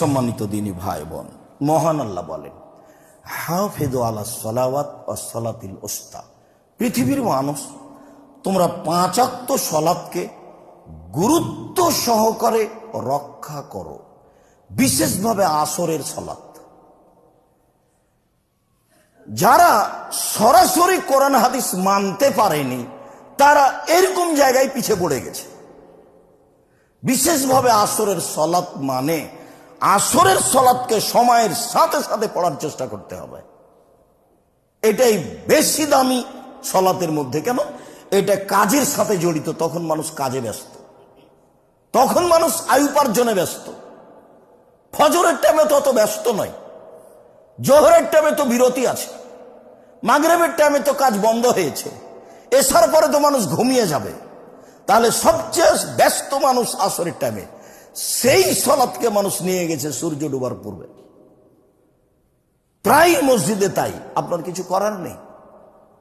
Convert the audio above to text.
সম্মানিত দিনী ভাই বোন, মহান আল্লাহ বলেন হাফেদ আলা সলাওয়াত ও সলাতিল ওস্তা পৃথিবীর মানুষ, তোমরা পাঁচাত্ত সলাৎকে গুরুত্ব সহকারে রক্ষা করো। বিশেষভাবে আসরের সলাৎ যারা সরাসরি কোরআন হাদিস মানতে পারেনি, তারা এরকম জায়গায় পিছে পড়ে গেছে। বিশেষভাবে আসরের সলাৎ মানে আসরের সলাৎকে সময়ের সাথে সাথে পড়ার চেষ্টা করতে হবে। এটাই বেশি দামি সলাতের মধ্যে কেন? এটা কাজের সাথে জড়িত, তখন মানুষ কাজে ব্যস্ত। তখন মানুষ আয় উপার্জনে ব্যস্ত। ফজরের টাইমে তো অত ব্যস্ত নয়। জোহরের টাইমে তো বিরতি আছে। মাগরেবের টাইমে তো কাজ বন্ধ হয়েছে। এসার পরে তো মানুষ ঘুমিয়ে যাবে। তাহলে সবচেয়ে ব্যস্ত মানুষ আসরের টাইমে সেই সলাৎকে মানুষ নিয়ে গেছে সূর্য ডুবার পূর্বে। প্রায় মসজিদে তাই। আপনার কিছু করার নেই।